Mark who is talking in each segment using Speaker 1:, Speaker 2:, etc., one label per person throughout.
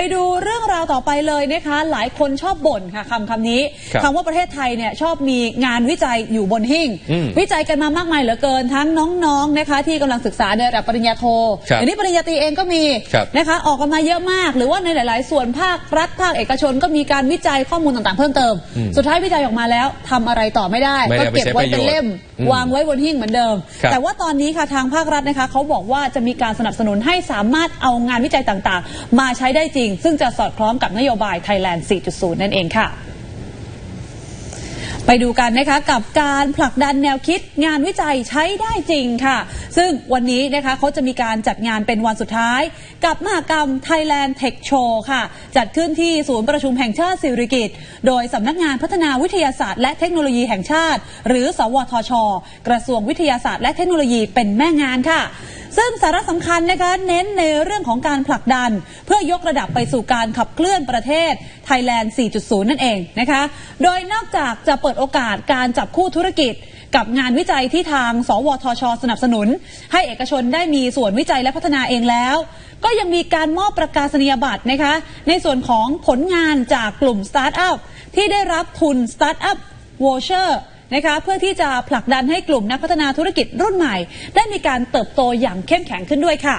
Speaker 1: ไปดูเรื่องราวต่อไปเลยนะคะ หลายคนชอบบ่นค่ะคำคำนี้
Speaker 2: ครับ
Speaker 1: คำว่าประเทศไทยเนี่ยชอบมีงานวิจัยอยู่บนหิ้ง
Speaker 2: อืม
Speaker 1: วิจัยกันมามากมายเหลือเกินทั้งน้องๆนะคะที่กำลังศึกษาในระดับปริญญาโท
Speaker 2: ครับ
Speaker 1: เดี๋ยวนี้ปริญญาตรีเองก็มี
Speaker 2: ครับ
Speaker 1: นะคะ ออกกันมาเยอะมาก หรือว่าในหลาย ๆ ส่วนภาครัฐภาคเอกชนก็มีการวิจัยข้อมูลต่างๆเพิ่มเติม
Speaker 2: อืม
Speaker 1: สุดท้ายวิจัยออกมาแล้วทำอะไรต่อไม่ได้
Speaker 2: ไม่ได้
Speaker 1: ก็เก็บไว้เป็นเล่ม
Speaker 2: ไปใช้ประโยชน์อืม
Speaker 1: วางไว้บนหิ้งเหมือนเดิม
Speaker 2: ครับ
Speaker 1: แต่ว่าตอนนี้ค่ะทางภาครัฐนะคะเขาบอกว่าจะมีการสนับสนุนให้สามารถเอางานวิจัยต่างๆ มาใช้ได้จริง ซึ่งจะสอดคล้องกับนโยบาย Thailand 4.0 นั่นเองค่ะ ไปดูกันนะคะกับการผลักดันแนวคิดงานวิจัยใช้ได้จริงค่ะ ซึ่งวันนี้นะคะเขาจะมีการจัดงานเป็นวันสุดท้าย กับมหกรรม Thailand Tech Show ค่ะ จัดขึ้นที่ศูนย์ประชุมแห่งชาติสิริกิติ์โดยสำนักงานพัฒนาวิทยาศาสตร์และเทคโนโลยีแห่งชาติ หรือ สวทช กระทรวงวิทยาศาสตร์และเทคโนโลยีเป็นแม่งานค่ะ ซึ่งสาระสำคัญนะคะเน้นในเรื่องของการผลักดัน เพื่อยกระดับไปสู่การขับเคลื่อนประเทศ Thailand 4.0 นั่นเองนะคะ โดยนอกจากจะเปิดโอกาสการจับคู่ธุรกิจกับงานวิจัยที่ทาง สวทช สนับสนุน ให้เอกชนได้มีส่วนวิจัยและพัฒนาเองแล้ว ก็ยังมีการมอบประกาศนียบัตรนะคะ ในส่วนของผลงานจากกลุ่มสตาร์ทอัพที่ได้รับทุนสตาร์ทอัพวอเชอร์ นะคะเพื่อที่จะผลักดันให้กลุ่มนักพัฒนาธุรกิจรุ่นใหม่ ได้มีการเติบโตอย่างเข้มแข็งขึ้นด้วยค่ะ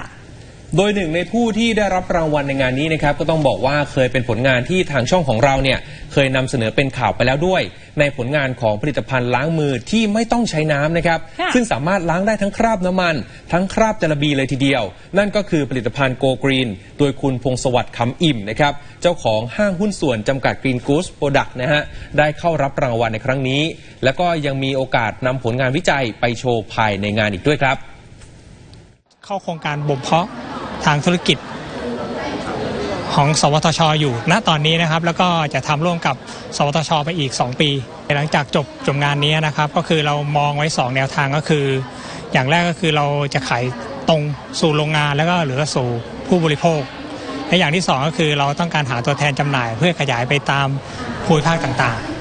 Speaker 2: โดยหนึ่งในผู้ที่ได้รับรางวัลในงานนี้นะครับก็ต้องบอกว่าเคยเป็นผลงานที่ทางช่องของเราเนี่ยเคยนำเสนอเป็นข่าวไปแล้วด้วย ในผลงานของผลิตภัณฑ์ล้างมือที่ไม่ต้องใช้น้ำนะครับ
Speaker 1: ค่ะ
Speaker 2: ซึ่งสามารถล้างได้ทั้งคราบน้ำมัน ทั้งคราบจระบีเลยทีเดียว นั่นก็คือผลิตภัณฑ์โกกรีน โดยคุณพงศวัสดิ์คำอิ่มนะครับเจ้าของห้างหุ้นส่วนจำกัดกรีนกูสโปรดักต์นะฮะได้เข้ารับรางวัลในครั้งนี้ แล้วก็ยังมีโอกาสนำผลงานวิจัยไปโชว์ภายในงานอีกด้วยครับ
Speaker 3: เข้าโครงการบ่มเพาะ ทางธุรกิจของ สวทช อยู่ ณ ตอนนี้นะครับ แล้วก็จะทำร่วมกับ สวทช ไปอีก 2 ปี หลังจากจบจบงานนี้นะครับ ก็คือเรามองไว้ 2 แนวทางก็คือ อย่างแรกก็คือเราจะขายตรงสู่โรงงานแล้วก็เหลือสู่ผู้บริโภค และอย่างที่ 2 ก็คือเราต้องการหาตัวแทนจำหน่าย เพื่อขยายไปตามภูมิภาคต่างๆ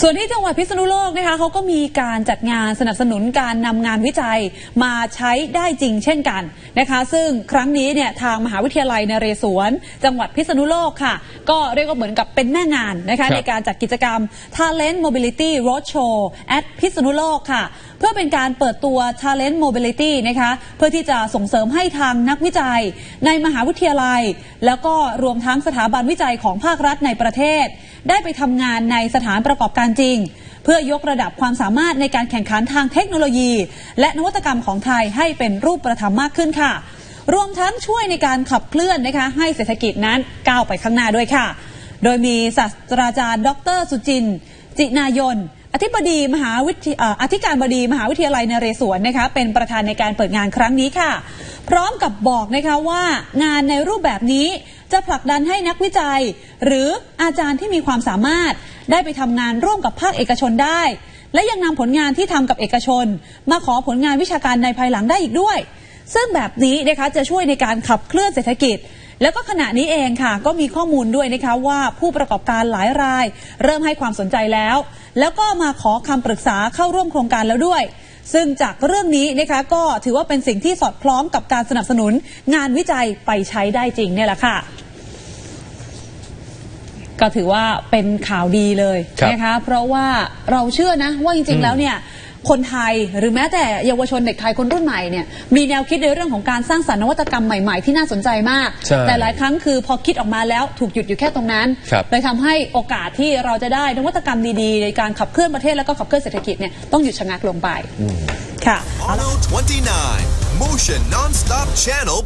Speaker 1: ส่วนที่จังหวัดพิษณุโลกนะคะเขาก็มีการจัดงานสนับสนุนการนำงานวิจัยมาใช้ได้จริงเช่นกันนะคะ ซึ่งครั้งนี้เนี่ยทางมหาวิทยาลัยนเรศวร จังหวัดพิษณุโลกค่ะ ก็เรียกว่าเหมือนกับเป็นแม่งานนะ
Speaker 2: ครั
Speaker 1: คะ
Speaker 2: บ
Speaker 1: ในการจัดกิจกรรม Talent Mobility Roadshow at พิษณุโลกค่ะ เพื่อเป็นการเปิดตัว Talent Mobility นะคะเพื่อที่จะส่งเสริมให้ทางนักวิจัย ในมหาวิทยาลัย แล้วก็รวมทั้งสถาบันวิจัยของภาครัฐในประเทศ ได้ไปทำงานในสถานประกอบการจริง เพื่อยกระดับความสามารถในการแข่งขันทางเทคโนโลยี และนวัตกรรมของไทยให้เป็นรูปประธรรมมากขึ้นค่ะ รวมทั้งช่วยในการขับเคลื่อนนะคะให้เศรษฐกิจนั้นก้าวไปข้างหน้าด้วยค่ะ โดยมีศาสตราจารย์ ดร สุจินต์จินายน อธิบดีมหาวิทยเอ่ออธิการบดีมหาวิทยาลัยนเรศวรนะคะเป็นประธานในการเปิดงานครั้งนี้ค่ะ พร้อมกับบอกนะคะว่างานในรูปแบบนี้จะผลักดันให้นักวิจัย หรืออาจารย์ที่มีความสามารถได้ไปทำงานร่วมกับภาคเอกชนได้ และยังนำผลงานที่ทำกับเอกชน มาขอผลงานวิชาการในภายหลังได้อีกด้วย ซึ่งแบบนี้นะคะจะช่วยในการขับเคลื่อนเศรษฐกิจ แล้วก็ขณะนี้เองค่ะ ก็มีข้อมูลด้วยนะคะว่าผู้ประกอบการหลายราย เริ่มให้ความสนใจแล้ว แล้วก็มาขอคำปรึกษาเข้าร่วมโครงการแล้วด้วย ซึ่งจากเรื่องนี้นะคะก็ถือว่าเป็นสิ่งที่สอดคล้องกับการสนับสนุน งานวิจัยไปใช้ได้จริงเนี่ยแหละค่ะก็ถือว่าเป็นข่าวดีเลยนะคะ เพราะว่าเราเชื่อนะว่าจริงๆแล้วเนี่ย คนไทยหรือแม้แต่เยาวชนเด็กไทยคนรุ่นใหม่เนี่ยมีแนวคิดในเรื่องของการสร้างสรรค์นวัตกรรมใหม่ ๆ ที่น่าสนใจมาก
Speaker 2: ใช่
Speaker 1: แต่หลายครั้งคือพอคิดออกมาแล้วถูกหยุดอยู่แค่ตรงนั้น
Speaker 2: ครับ
Speaker 1: เลยทำให้โอกาสที่เราจะได้นวัตกรรมดีๆ ในการขับเคลื่อนประเทศแล้วก็ขับเคลื่อนเศรษฐกิจเนี่ยต้องหยุดชะงักลงไปค่ะ
Speaker 4: Auto 29, Motion Nonstop Channel